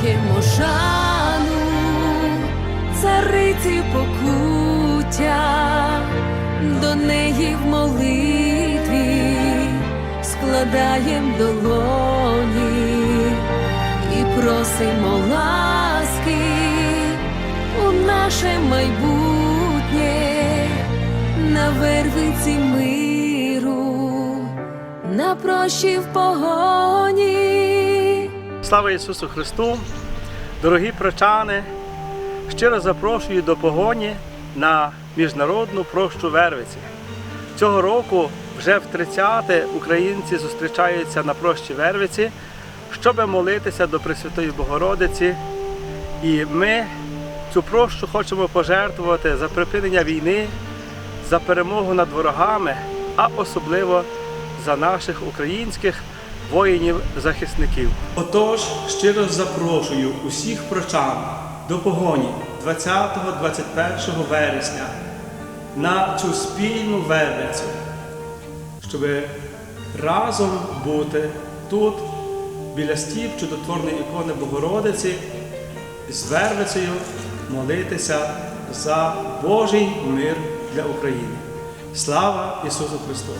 віддаємо шану цариці покуття, до неї в молитві складаєм долоні і просимо ласки у наше майбутнє на вервиці миру, на прощі в погоні. Слава Ісусу Христу! Дорогі прочани! Щиро запрошую до погоні на міжнародну прощу Вервиці. Цього року вже в 30-те українці зустрічаються на прощі Вервиці, щоб молитися до Пресвятої Богородиці. І ми цю прощу хочемо пожертвувати за припинення війни, за перемогу над ворогами, а особливо за наших українських воїнів-захисників. Отож, щиро запрошую усіх прочан до погоні 20-21 вересня на цю спільну вервицю, щоб разом бути тут, біля стіп чудотворної ікони Богородиці, з вервицею молитися за Божий мир для України. Слава Ісусу Христу!